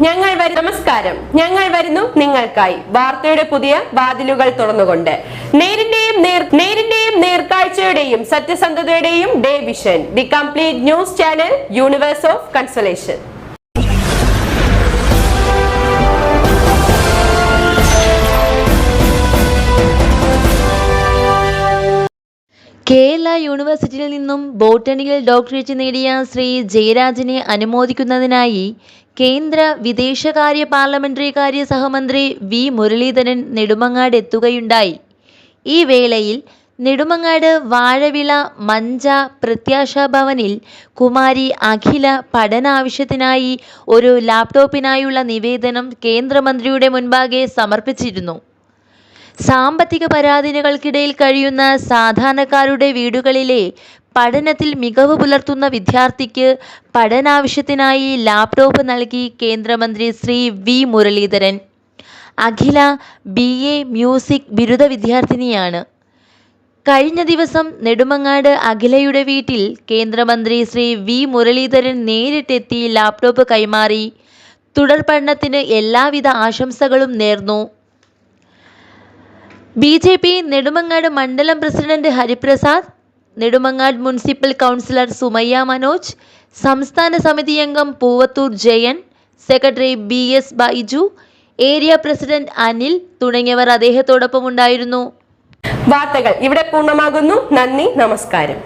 ഞങ്ങൾ വരും നമസ്കാരം. ഞങ്ങൾ വരുന്നു നിങ്ങൾക്കായി. വാർത്തയുടെ പുതിയ വാതിലുകൾ തുറന്നുകൊണ്ട്. നേരിന്റെയും നേരിന്റെയും നേർക്കാഴ്ചയുടെയും സത്യസന്ധതയുടെയും day vision. The complete news channel universe of consolation. Kerala യൂണിവേഴ്സിറ്റിയിൽ നിന്നും ബോട്ടണിയിൽ ഡോക്ടറേറ്റ് നേടിയ ശ്രീ ജയരാജനെ അനുമോദിക്കുന്നതിനായി കേന്ദ്ര വിദേശകാര്യ പാർലമെന്ററി കാര്യ സഹമന്ത്രി വി മുരളീധരൻ നെടുമങ്ങാട് എത്തുകയുണ്ടായി. ഈ വേളയിൽ നെടുമങ്ങാട് വാഴവിള മഞ്ച പ്രത്യാശ ഭവനിൽ കുമാരി അഖില പഠനാവശ്യത്തിനായി ഒരു ലാപ്ടോപ്പിനായുള്ള നിവേദനം കേന്ദ്രമന്ത്രിയുടെ മുൻപാകെ സമർപ്പിച്ചിരുന്നു. സാമ്പത്തിക പരാധീനകൾക്കിടയിൽ കഴിയുന്ന സാധാരണക്കാരുടെ വീടുകളിലെ പഠനത്തിൽ മികവ് പുലർത്തുന്ന വിദ്യാർത്ഥിക്ക് പഠനാവശ്യത്തിനായി ലാപ്ടോപ്പ് നൽകി കേന്ദ്രമന്ത്രി Shri V Muraleedharan. Akhila B A music ബിരുദ വിദ്യാർത്ഥിനിയാണ്. കഴിഞ്ഞ ദിവസം നെടുമങ്ങാട് അഖിലയുടെ വീട്ടിൽ കേന്ദ്രമന്ത്രി ശ്രീ വി മുരളീധരൻ നേരിട്ടെത്തി ലാപ്ടോപ്പ് കൈമാറി. തുടർ പഠനത്തിന് എല്ലാവിധ ആശംസകളും നേർന്നു. ബി ജെ പി നെടുമങ്ങാട് മണ്ഡലം president Hariprasad Nedumangad municipal councillor Sumayya Manoj സംസ്ഥാന സമിതി അംഗം Poovathur Jayan secretary B S Baiju area president Anil തുടങ്ങിയവർ അദ്ദേഹത്തോടൊപ്പം ഉണ്ടായിരുന്നു. വാർത്തകൾ ഇവിടെ പൂർണമാകുന്നു. നന്ദി നമസ്കാരം.